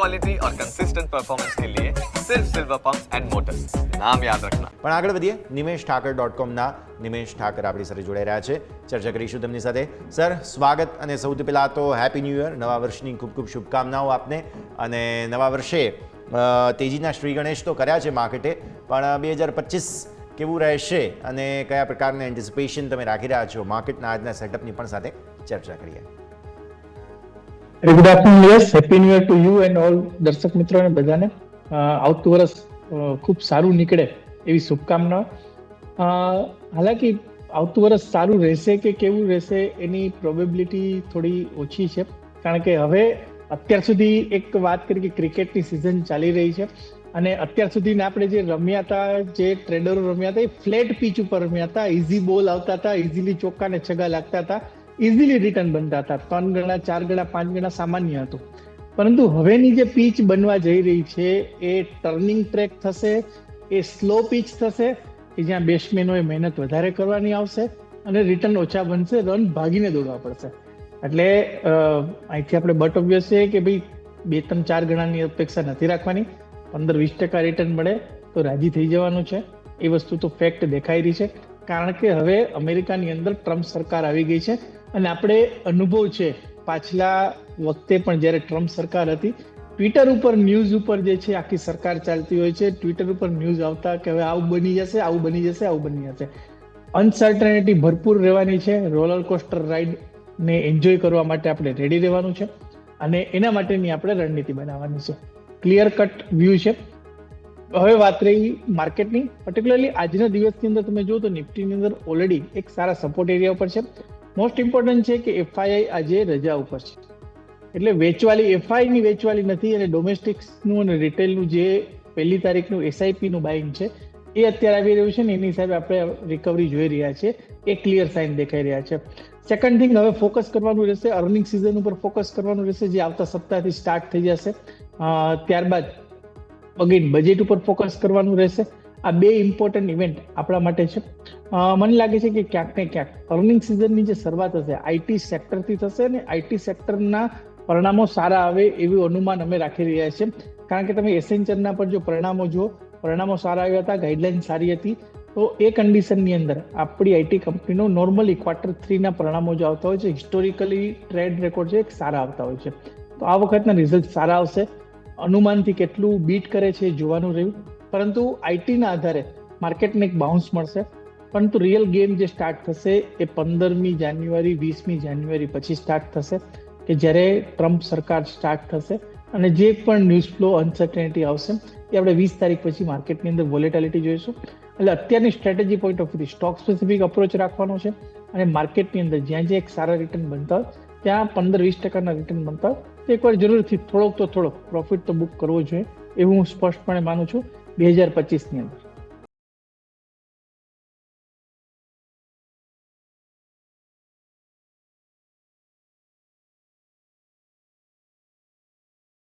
Quality और consistent performance के लिए सिर्फ सिल्वर पंप्स एंड मोटर्स नाम याद रखना પણ આગળ વધીએ નિમેશ ઠાકર ડોટ કોમના નિમેશ ઠાકર આપણી સાથે જોડાઈ રહ્યા છે ચર્ચા કરીશું તેમની સાથે સર સ્વાગત અને સૌથી પહેલાં તો હેપી ન્યૂ યર નવા વર્ષની ખૂબ ખૂબ શુભકામનાઓ આપને અને નવા વર્ષે અ, તેજીના શ્રી ગણેશ તો કર્યા છે માર્કેટે પણ બે હજાર પચીસ કેવું રહેશે અને કયા પ્રકારના એન્ટિસિપેશન તમે રાખી રહ્યા છો માર્કેટના આજના સેટઅપની પણ સાથે ચર્ચા કરીએ Good afternoon yes happy new year to you and all દર્શક મિત્રોને બધાને. આવતું વર્ષ ખૂબ સારું નીકળે એવી શુભકામનાઓ. હાલાકી આવતું વર્ષ સારું રહેશે કે કેવું રહેશે એની પ્રોબેબિલિટી થોડી ઓછી છે. કારણ કે હવે અત્યાર સુધી એક વાત કરી કે ક્રિકેટની સિઝન ચાલી રહી છે અને અત્યાર સુધી આપણે જે રમ્યા હતા, જે ટ્રેડરો રમ્યા હતા, એ ફ્લેટ પીચ ઉપર રમ્યા હતા. ઇઝી બોલ આવતા હતા ઇઝીલી ચોક્કા ને છગા લાગતા હતા. ઇઝીલી રિટર્ન બનતા હતા. ત્રણ ગણા, ચાર ગણા, પાંચ ગણા સામાન્ય હતું. પરંતુ હવેની જે પીચ બનવા જઈ રહી છે, એ ટર્નિંગ ટ્રેક થશે, એ સ્લો પીચ થશે કે જ્યાં બેટ્સમેનોએ મહેનત વધારે કરવાની આવશે અને રિટર્ન ઓછા બનશે રન ભાગીને દોડવા પડશે. એટલે અહીંથી આપણે બટ ઓબ્વિયસ છે કે ભાઈ, બે ત્રણ ચાર ગણાની અપેક્ષા નથી રાખવાની. પંદર, વીસ ટકા રિટર્ન મળે તો રાજી થઈ જવાનું છે. એ વસ્તુ તો ફેક્ટ દેખાઈ રહી છે. કારણ કે હવે અમેરિકાની અંદર ટ્રમ્પ સરકાર આવી ગઈ છે. અને આપણે અનુભવ છે, પાછલા વખતે પણ જ્યારે ટ્રમ્પ સરકાર હતી, ટ્વિટર ઉપર ન્યૂઝ ઉપર જે છે, આખી સરકાર ચાલતી હોય છે, ટ્વિટર ઉપર ન્યૂઝ આવતા કે હવે આવું બની જશે, આવું બની જશે, આવું બની જશે. અનસર્ટનિટી ભરપૂર રહેવાની છે રોલર કોસ્ટર રાઈડ ને એન્જોય કરવા માટે આપણે રેડી રહેવાનું છે અને એના માટેની આપણે રણનીતિ બનાવવાની છે. ક્લિયર કટ વ્યૂ છે. હવે વાત રહી માર્કેટની પર્ટિક્યુલરલી આજના દિવસની અંદર તમે જુઓ તો નિફ્ટીની અંદર ઓલરેડી એક સારા સપોર્ટ એરિયા ઉપર છે. મોસ્ટ ઇમ્પોર્ટન્ટ છે કે એફઆઈઆઈ આજે રજા ઉપર છે. એટલે વેચવાલી એફઆઈ ની વેચવાલી નથી અને ડોમેસ્ટિક્સનું અને રિટેલનું જે પહેલી તારીખનું એસઆઈપીનું બાઇંગ છે, એ અત્યારે આવી રહ્યું છે ને એની હિસાબે આપણે રિકવરી જોઈ રહ્યા છીએ. એ ક્લિયર સાઇન દેખાઈ રહ્યા છે. સેકન્ડ થિંગ હવે ફોકસ કરવાનું રહેશે. અર્નિંગ સિઝન ઉપર ફોકસ કરવાનું રહેશે. જે આવતા સપ્તાહથી સ્ટાર્ટ થઈ જશે. ત્યારબાદ અગેન બજેટ ઉપર ફોકસ કરવાનું રહેશે. આ બે ઇમ્પોર્ટન્ટ ઇવેન્ટ આપણા માટે છે. મને લાગે છે કે ક્યાંક ને ક્યાંક અર્નિંગ સિઝનની જે શરૂઆત હશે આઈટી સેક્ટરથી થશે અને આઈટી સેક્ટરના પરિણામો સારા આવે એવું અનુમાન અમે રાખી રહ્યા છીએ. કારણ કે તમે એસેન્ચરના પર જો પરિણામો જુઓ, પરિણામો સારા આવ્યા હતા ગાઈડલાઇન સારી હતી, તો એ કન્ડિશનની અંદર આપણી આઈટી કંપનીનો નોર્મલી ક્વાર્ટર થ્રીના પરિણામો જે આવતા હોય છે હિસ્ટોરિકલી ટ્રેડ રેકોર્ડ છે, એક સારા આવતા હોય છે. તો આ વખતના રિઝલ્ટ સારા આવશે. અનુમાનથી કેટલું બીટ કરે છે જોવાનું રહ્યું. પરંતુ આઈટીના આધારે માર્કેટને એક બાઉન્સ મળશે. પરંતુ રિયલ ગેમ જે સ્ટાર્ટ થશે એ પંદરમી જાન્યુઆરી, વીસમી જાન્યુઆરી પછી સ્ટાર્ટ થશે કે જ્યારે ટ્રમ્પ સરકાર સ્ટાર્ટ થશે અને જે પણ ન્યૂઝ ફ્લો અનસર્ટેનિટી આવશે એ આપણે વીસ તારીખ પછી માર્કેટની અંદર વોલેટાલિટી જોઈશું. એટલે અત્યારની સ્ટ્રેટેજી પોઈન્ટ ઓફ વ્યૂથી સ્ટોક સ્પેસિફિક અપ્રોચ રાખવાનો છે અને માર્કેટની અંદર જ્યાં જ્યાં એક સારા રિટર્ન બનતા હોય, ત્યાં પંદર વીસ ટકાના રિટર્ન બનતા એકવાર જરૂરથી થોડોક તો થોડોક પ્રોફિટ તો બુક કરવો જોઈએ એવું હું સ્પષ્ટપણે માનું છું. બે હજાર પચીસની અંદર.